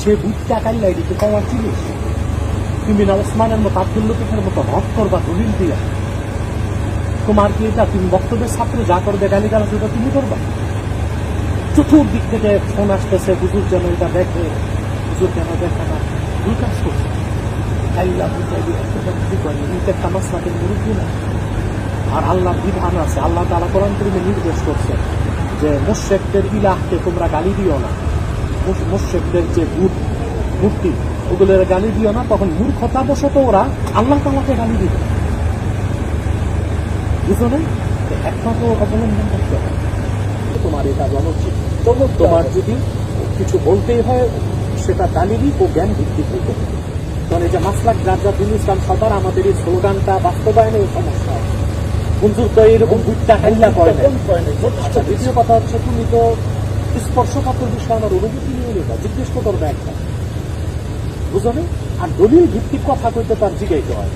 সে তুমি না ওসমানের মতো আব্দুল লতিফের মতো হক করবা দলিল দিয়া। তোমার কি এটা তুমি বক্তব্যের ছাত্র যা করবে গালি তুমি করবা? চতুর্দিক থেকে ফোন আসতেছে, হুজুর যেন এটা দেখে। দেখে না দুই কাজ করছে। আল্লাহ একটা কিছু মুরব্বী না। আর আল্লাহর বিধান আছে, আল্লাহ তালা কোরআন করিমে নির্দেশ করছে। যে মোশেকদের ইলাহকে তোমরা গালি দিও না। মুশ- মোশেকদের যে ভূত মূর্তি ওগুলোর গালি দিও না তখন মূর্খতাবশত ওরা আল্লাহ তালাকে গালি দিবে। বুঝো না অবলম্বন করতে হবে। তোমার এটা উচিত। তোমার যদি কিছু বলতেই হয় সেটা দালিলি ও জ্ঞান ভিত্তিক হইতে এই যে মাসলাক রাজাদুল ইসলাম সবার আমাদের এই স্লোগানটা বাস্তবায়নের সমস্যা তো এরকম হাইলা করে না। দ্বিতীয় কথা হচ্ছে, তুমি তো স্পর্শকাতর বিষয়ে আমার অনুভূতি নিয়ে নেবা, জিজ্ঞেস করবে একটা বুঝো আর দলিল ভিত্তিক কথা কইতে তার জিগাইতে হয়।